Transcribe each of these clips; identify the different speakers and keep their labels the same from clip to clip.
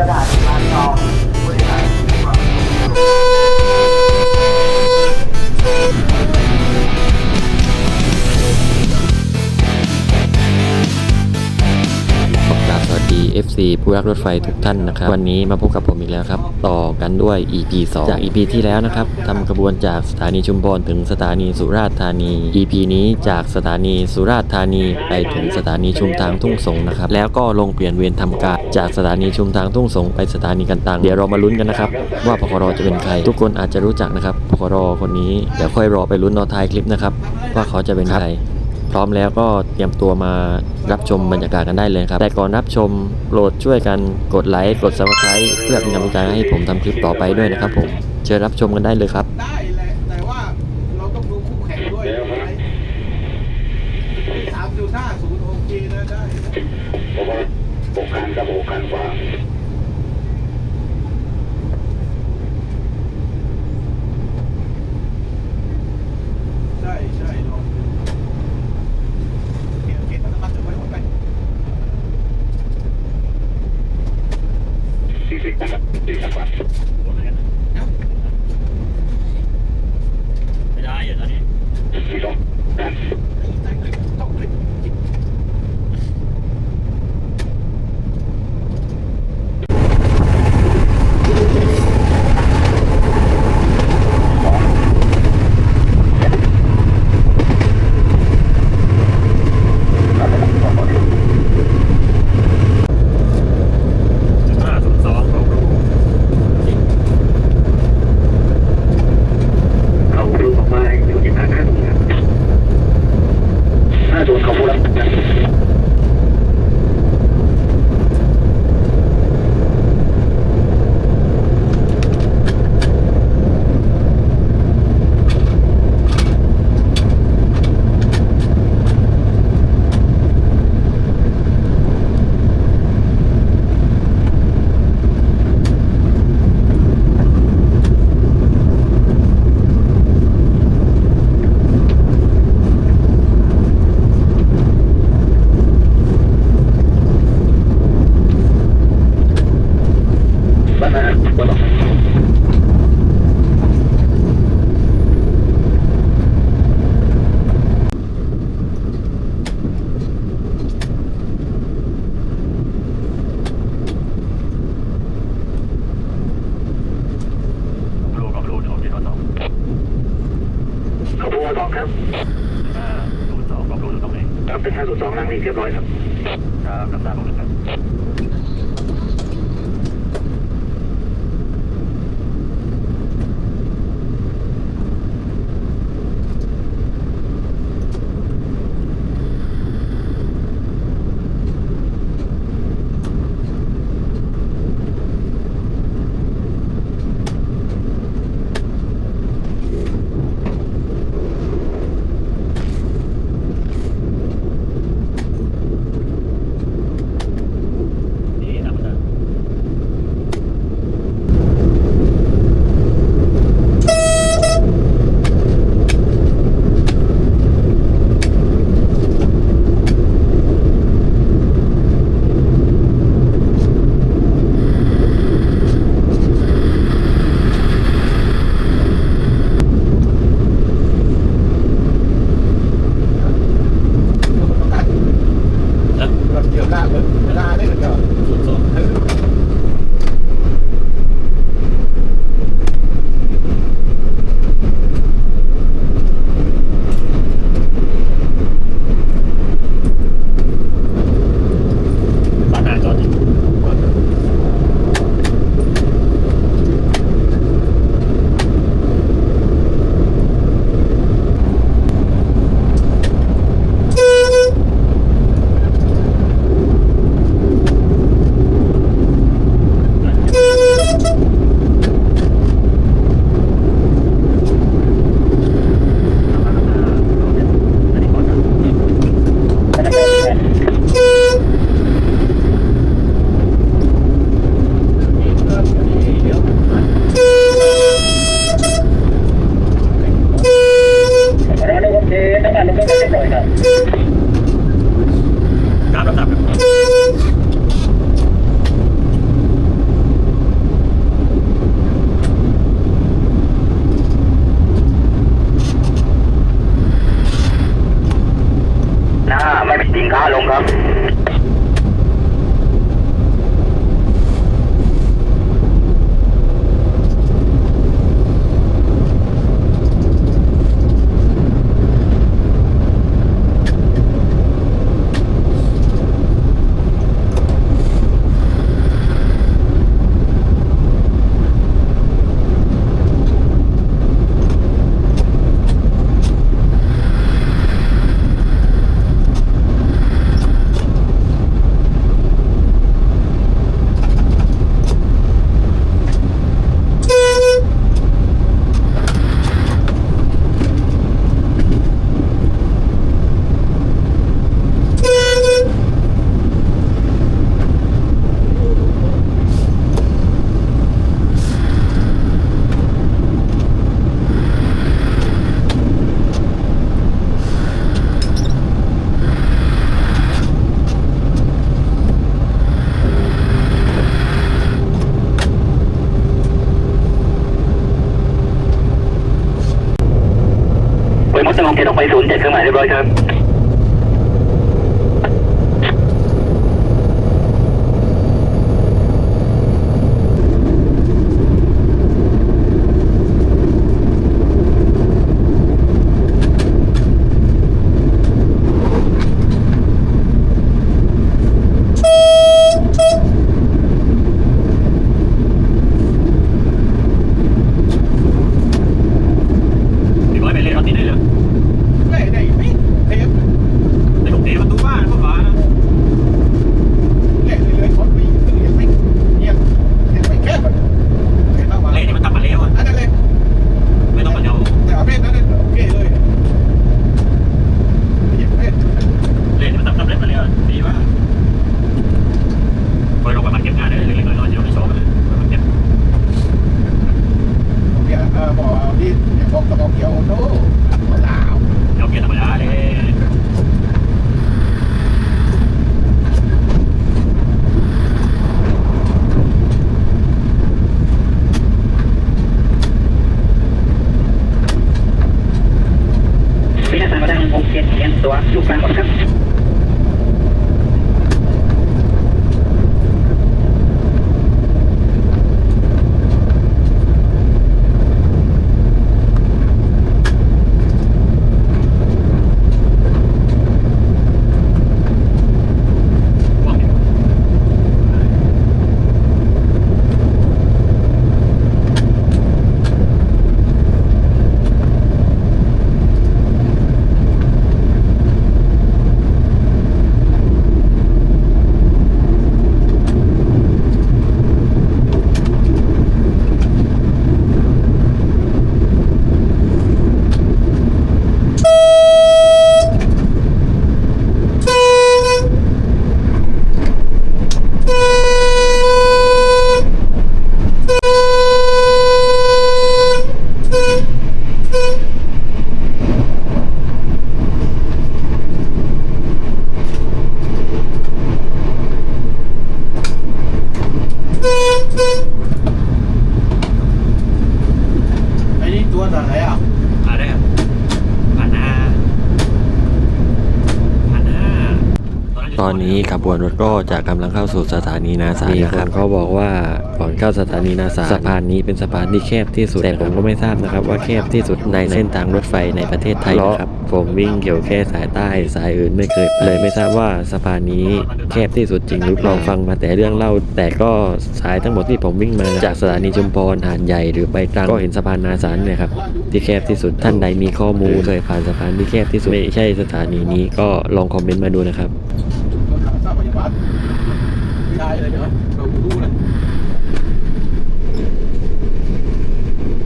Speaker 1: สถานีบ้ ผู้รั
Speaker 2: กรถไฟทุกท่านนะครับ วันนี้มาพบกับผมอีกแล้วครับ ต่อกันด้วย EP 2 จาก EP ที่แล้วนะครับทำกระบวนจากสถานีชุมพรถึงสถานีสุราษฎร์ธานี EP นี้จากสถานีสุราษฎร์ธานีไปถึงสถานีชุมทางทุ่งสงนะครับ แล้วก็ลงเปลี่ยนเวรทำการจากสถานีชุมทางทุ่งสงไปสถานีกันตังเดี๋ยวเรามาลุ้นกันนะครับว่าพครจะเป็นใคร ทุกคนอาจจะรู้จักนะครับพครคนนี้เดี๋ยวค่อยรอไปลุ้นตอนท้ายคลิปนะครับว่าเขาจะเป็นใคร พร้อมแล้วก็เตรียมตัวมารับชมบรรยากาศกันได้เลยครับ แต่ก่อนรับชมโปรดช่วยกันกดไลค์กดซับสไครต์เพื่อเป็นกำลังใจให้ผมทำคลิปต่อไปด้วยนะครับผมเชิญรับชมกันได้เลยครับ
Speaker 3: ได้แหละแต่ว่าเราต้องดูคู่แข่งด้วยสามจุดห้าศูนย์โอเคนะได้
Speaker 4: เพราะว่าหกคันกับหกคันกว่า
Speaker 3: ใช่ใช่ลองดูโอเคโอเคมันต้องมาถึงไว้หมดไป
Speaker 4: สี่สิบคันกับสี่สิบกว่า
Speaker 2: ไม่ได้อยู่ตอนนี้
Speaker 4: สี่สองคัน
Speaker 3: ต้องเลย
Speaker 2: ห้าศูนย์สอง
Speaker 4: เขาดูออกมาอยู่ที่ทางข้างนี้ถ้าโดนเขาพูดแล้ว บ้านนาบ้านหลอกรูกับรูของที่สองเขาพูดว่าสองครับ
Speaker 2: ศูนย์สองกับรูตรงนี้
Speaker 4: ครับ เป็นห้างนี้เรียบร้อยครับ
Speaker 2: ครับรับทราบครับ
Speaker 5: ศูนย์เจ็ดเครื่องหมายเรียบร้อยครับ เรียบร้อยไปเลยครับติดได้เลย
Speaker 3: ได้ได้ไม่เทป
Speaker 5: ในกรุงเทพประตูบ้านพวกฟ้านะ
Speaker 3: เละเลยเลยคนไปคือยังไม่เงียบยังไม่แคบอะเห็นเข้ามา
Speaker 5: เละนี่มันทำมาแล้วอะ
Speaker 3: อันนั้นเลย
Speaker 5: ไม่ต้องมาเดา
Speaker 3: แต่ประเภทนั้นโอเคเลยเหยียบประเภท
Speaker 5: เละนี่มันทำสำเร็จมาแล้วดีว่าคอยลงประมาณเก็บงานได้เล็กๆน้อยๆเดี๋ยวไม่ชอบเลยมันเก็บ
Speaker 3: เดี๋ยวเออ ที่พวกกระบอกเขียวโน้หัวลาว
Speaker 5: เขียวเก็บธรรมดาเลย
Speaker 6: อนนี้ขบวนรถก็จะกำลังเข้าสู่สถานีนาสารมีคนเขาบอกว่าก่อนเข้าสถานีนาสารสะพานนี้เป็นสะพานที่แคบที่สุดแต่ผมก็ไม่ทราบนะครับว่าแคบที่สุดในเส้นทางรถไฟในประเทศไทยนะครับผมวิ่งเกี่ยวแค่สายใต้สายอื่นไม่เคยเลยไม่ทราบว่าสะพานนี้แคบที่สุดจริงหรือเปล่าลองฟังมาแต่เรื่องเล่า แต่ก็สายทั้งหมดที่ผมวิ่งมาจากสถานีชุมพรหาดใหญ่หรือไปตรังก็เห็นสะพานนาสารเนี่ยครับที่แคบที่สุดท่านใดมีข้อมูลเคยผ่านสะพานที่แคบที่สุดไม่ใช่สถานีนี้ก็ลองคอมเมนต์มาดูนะครับ
Speaker 3: ตั วขาทราบพยาบาลไม่ได้เลยเนาะเราดูเลย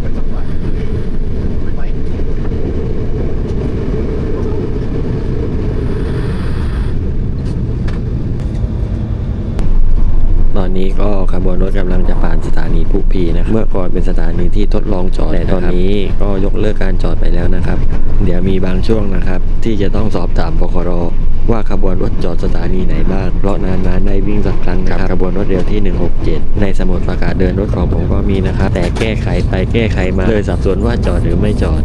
Speaker 3: ไปสักวันไปไหม
Speaker 6: ตอนนี้ก็ขบวนรถกำลังจะผ่านสถานีพุพีนะครับเมื่อก่อนเป็นสถานีที่ทดลองจอดแต่ตอนนี้ก็ยกเลิกการจอดไปแล้วนะครับ เดี๋ยวมีบางช่วงนะครับ ที่จะต้องสอบถามปคร ว่าขบวนรถจอดสถานีไหนบ้าง เพราะนานๆได้วิ่งสักครั้งนะครับขบวนรถเร็วที่ 167 ในสมุดประกาศเดินรถของผมก็มีนะครับแต่แก้ไขไปแก้ไขมาเลยสับสนว่าจอดหรือไม่จอด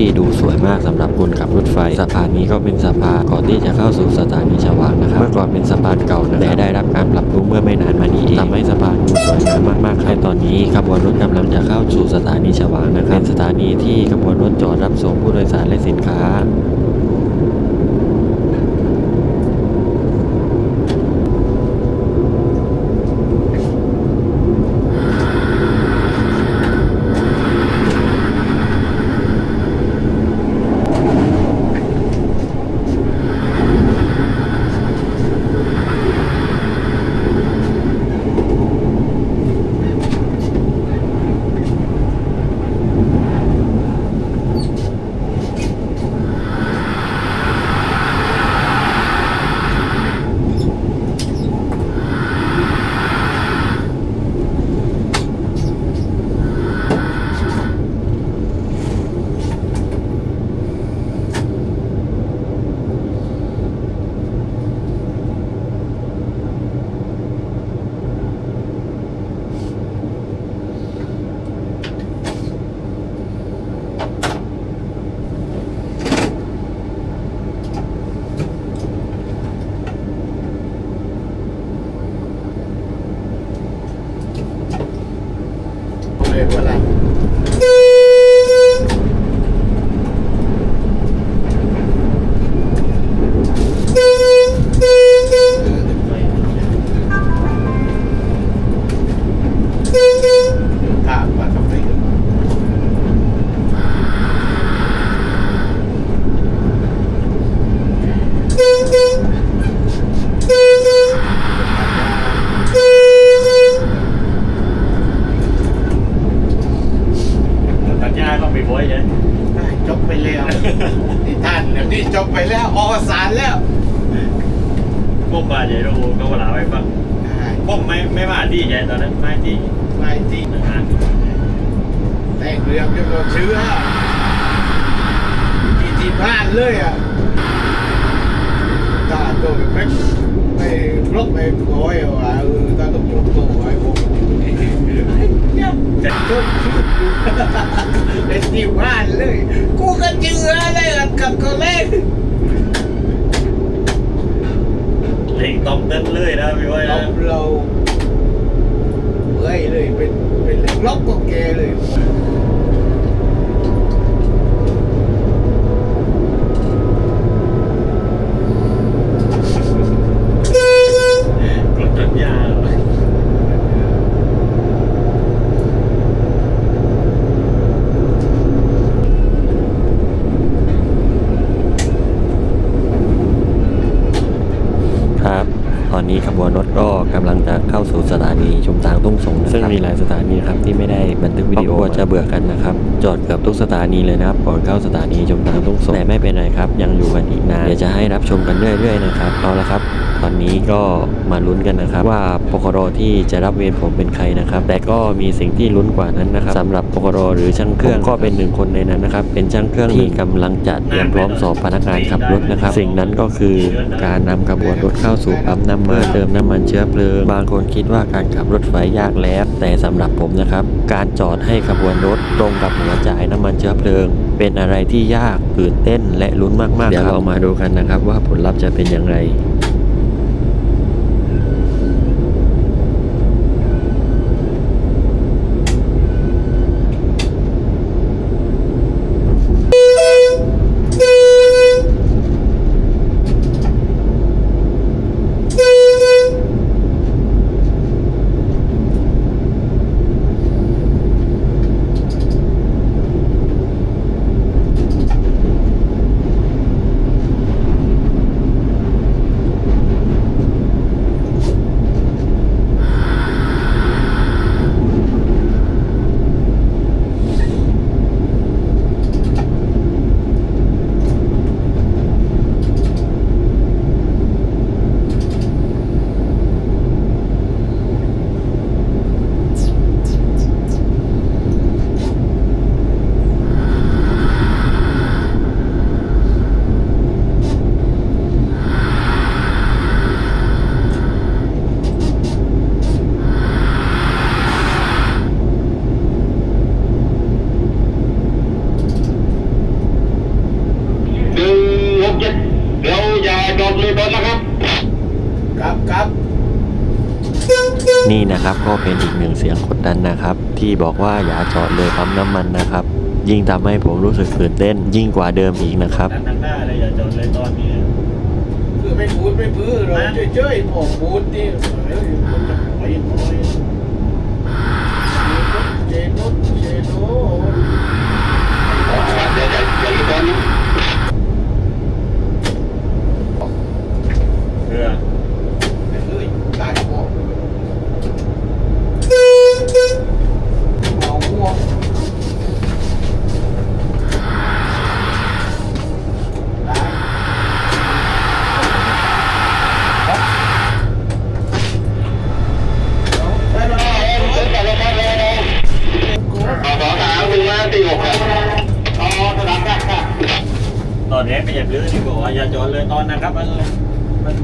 Speaker 2: ที่ดูส
Speaker 6: วยมากสำหรับคนขับรถไฟ สะพานนี้ก็เป็นสะพานก่อนที่จะเข้าสู่สถานีชวางนะครับ เมื่อก่อนเป็นสะพานเก่านะแต่ได้รับการปรับปรุงเมื่อไม่นานมานี้เองทำให้สะพานดูสวยงามมากๆครับตอนนี้ขบวนรถกำลังจะเข้าสู่สถานีชวางนะครับเป็นสถานีที่ขบวนรถจอดรับส่งผู้โดยสารและสินค้า
Speaker 3: เลย
Speaker 5: อะ
Speaker 3: ตาตไปไม่ไม่บล็อกไม่ขอให้ว่าเออตาต้องยกตัวไว้ผมเนี่ยจบไอ้ที่พลาดเลย กูก็เจือเลยกับคนเล่น
Speaker 5: เล่งต้องเต้นเลยนะพี่ว่า
Speaker 3: เราเราเอ้ยเลยเป็นเป็นเหล็กล็อกก็แกเลย
Speaker 5: กดตัดหญ้า
Speaker 6: ครับ ตอนนี้ขบวน รถก็กำลังจะเข้าสู่สถานีชุมทางทุ่งสงนะครับซึ่งมีหลายสถานีนะครับที่ไม่ได้บันทึกวิดีโอก็จะเบื่อกันนะครับ จอดเกือบทุกสถานีเลยนะครับก่อนเข้าสถานีชุมทางทุ่งสงแต่ไม่เป็นไรครับ ยังอยู่กันอีกนานเดี๋ยวจะให้รับชมกันเรื่อยๆนะครับเอาละครับตอนนี้ก็มาลุ้นกันนะครับ ว่าปกรที่จะรับเวรผมเป็นใครนะครับ แต่ก็มีสิ่งที่ลุ้นกว่านั้นนะครับสำหรับปกรหรือช่างเครื่องก็เป็นหนึ่งคนในนั้นนะครับ เป็นช่างเครื่องที่กำลังจะเตรียมพร้อมสอบพนักงานขับรถนะครับ สิ่งนั้นก็คือการนำขบวนรถเข้าสู่ปั๊มน้ำมันเติมน้ำ้ำมันเชื้อเพลิง บางคนคิดว่าการขับรถไฟยากแล้ว แต่สำหรับผมนะครับ การจอดให้ขบวนรถตรงกับหัวจ่ายน้ำมันเชื้อเพลิง เป็นอะไรที่ยากตื่นเต้นและลุ้นมากๆเดี๋ยวเรามาดูกันนะครับ ว่าผลลัพธ์จะเป็นอย่างไร ที่บอกว่าอย่าจอดเลยปั๊มน้ำมันนะครับ ยิ่งทำให้ผมรู้สึกตื่นเต้นยิ่งกว่าเดิมอีกนะครับ
Speaker 5: ด้านข้างหน้าเลยอย่าจอดเลยตอนนี้
Speaker 3: คือไม่พูดไม่พื้อเราเฉยๆบอกพูดที่เฮ้ยคนจะไปหน่อยเจนุสเจนุสเดี๋ยวเดี๋ยวเดี๋ยวอีกตอนนี้
Speaker 5: เรือ
Speaker 3: เฮ้ยตายบอกเอาหัวตายได้แล้วได้แล้วได้แล้ว ขอถามมึงว่าตีหกครับอ๋อสนามได้ค่ะ
Speaker 5: ตอนนี้ไป เหยียบเรือที่บอกว่าอย่าจอดเลยตอนนะครับมันมัน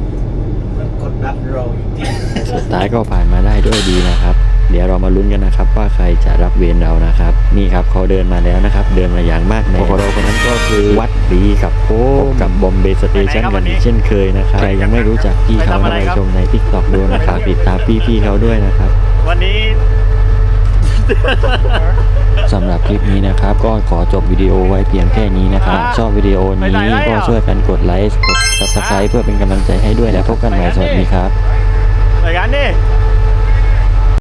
Speaker 5: มันกดดันเราอยู่ที่
Speaker 6: สุดท้ายก็ผ่านมาได้ด้วยดีนะครับ เดี๋ยวเรามาลุ้นกันนะครับ ว่าใครจะรับเวรเรานะครับ นี่ครับเขาเดินมาแล้วนะครับ เดินมาอย่างมากในพวกเราคนนั้นก็คือวัดดีกับโพบกับบอมเบย์สเตชันกันอีกเช่นเคยนะครับใครยังไม่รู้จักพี่เขามาไปชมในทิกตอกดูนะครับติดตามพี่ๆเขาด้วยนะครับ
Speaker 5: วันนี้
Speaker 6: สำหรับคลิปนี้นะครับ ก็ขอจบวิดีโอไว้เพียงแค่นี้นะครับชอบวิดีโอนี้ก็ช่วยกันกดไลค์กด subscribe เพื่อเป็นกำลังใจให้ด้วยแล้วพบกันใหม่สวัสดีครับ
Speaker 5: ไปกันดิ